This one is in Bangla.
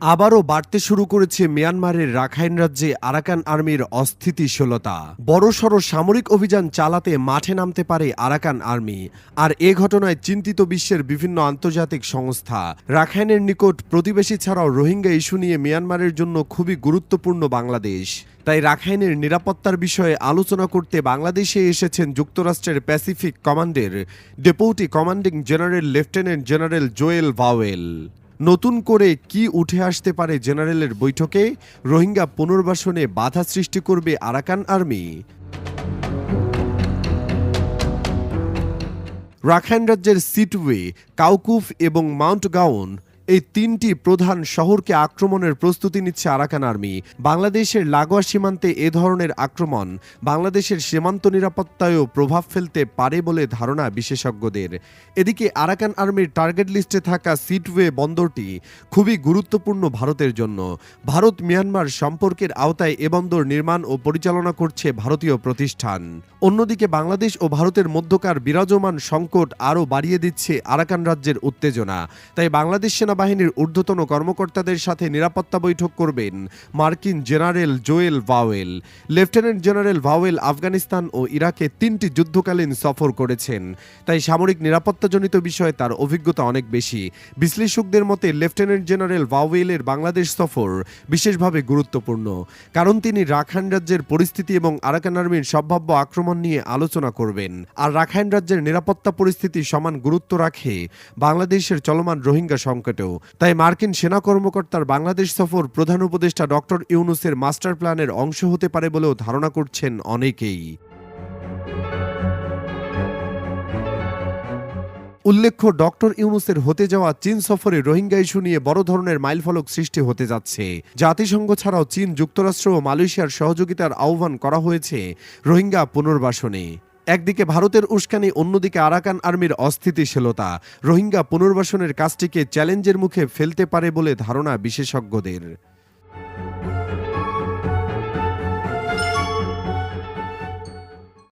আবারও বাড়তে শুরু করেছে মিয়ানমারের রাখাইন রাজ্যে আরাকান আর্মির অস্থিতিশীলতা। বড়সড় সামরিক অভিযান চালাতে মাঠে নামতে পারে আরাকান আর্মি। আর এ ঘটনায় চিন্তিত বিশ্বের বিভিন্ন আন্তর্জাতিক সংস্থা। রাখাইনের নিকট প্রতিবেশী ছাড়াও রোহিঙ্গা ইস্যু নিয়ে মিয়ানমারের জন্য খুবই গুরুত্বপূর্ণ বাংলাদেশ। তাই রাখাইনের নিরাপত্তার বিষয়ে আলোচনা করতে বাংলাদেশে এসেছেন যুক্তরাষ্ট্রের প্যাসিফিক কমান্ডের, deputy commanding general lieutenant general Joel Vowell. নতুন করে কি উঠে আসতে পারে জেনারেলের বৈঠকে, রোহিঙ্গা পুনর্বাসনে বাধা সৃষ্টি করবে আরাকান আর্মি। রাখাইন রাজ্যের সিটওয়ে, কাউকুফ এবং মাউন্ট গাউন এই তিনটি প্রধান শহরকে আক্রমণের প্রস্তুতি নিচ্ছে আরাকান আর্মি। বাংলাদেশের লাগোয়া সীমান্তে এ ধরনের আক্রমণ বাংলাদেশের সীমান্ত নিরাপত্তায়ও প্রভাব ফেলতে পারে বলে ধারণা বিশেষজ্ঞদের। এদিকে আরাকান আর্মির টার্গেট লিস্টে থাকা সিটওয়ে বন্দরটি খুবই গুরুত্বপূর্ণ ভারতের জন্য। ভারত মিয়ানমার সম্পর্কের আওতায় এ বন্দর নির্মাণ ও পরিচালনা করছে ভারতীয় প্রতিষ্ঠান। অন্যদিকে বাংলাদেশ ও ভারতের মধ্যকার বিরাজমান সংকট আরও বাড়িয়ে দিচ্ছে আরাকান রাজ্যের উত্তেজনা। তাই বাংলাদেশ সেনাবাহিনীর ঊর্ধ্বতন কর্মকর্তাদের সাথে নিরাপত্তা বৈঠক করবেন মার্কিন general Joel Vowell. Lieutenant general Vowell Afghanistan ও ইরাকে তিনটি যুদ্ধকালীন সফর করেছেন। তাই সামরিক নিরাপত্তাজনিত বিষয়ে তার অভিজ্ঞতা অনেক বেশি। বিশ্লেষকদের মতে, লেফটেন্যান্ট জেনারেল ভাওয়েলের বাংলাদেশ সফর বিশেষভাবে গুরুত্বপূর্ণ, কারণ তিনি রাখাইন রাজ্যের পরিস্থিতি এবং আরাকান আর্মির সম্ভাব্য আক্রমণ নিয়ে আলোচনা করবেন। আর রাখাইন রাজ্যের নিরাপত্তা পরিস্থিতি সমান গুরুত্ব রাখে বাংলাদেশের চলমান রোহিঙ্গা সংকটেও। তাই মার্কিন সেনা কর্মকর্তার বাংলাদেশ সফর প্রধান উপদেষ্টা ডক্টর ইউনুসের মাস্টার প্ল্যানের অংশ হতে পারে বলেও ধারণা করছেন অনেকেই। উল্লেখ্য, ডক্টর ইউনুসের হতে যাওয়া চীন সফরে রোহিঙ্গা ইস্যু নিয়ে বড় ধরনের মাইলফলক সৃষ্টি হতে যাচ্ছে। জাতিসংঘ ছাড়াও চীন, যুক্তরাষ্ট্র ও মালয়েশিয়ার সহযোগিতার আহ্বান করা হয়েছে রোহিঙ্গা পুনর্বাসনে। একদিকে ভারতের উস্কানি, অন্যদিকে আরাকান আর্মির অস্থিতিশীলতা। রোহিঙ্গা পুনর্বাসনের কাজটিকে চ্যালেঞ্জের মুখে ফেলতে পারে বলে ধারণা বিশেষজ্ঞদের।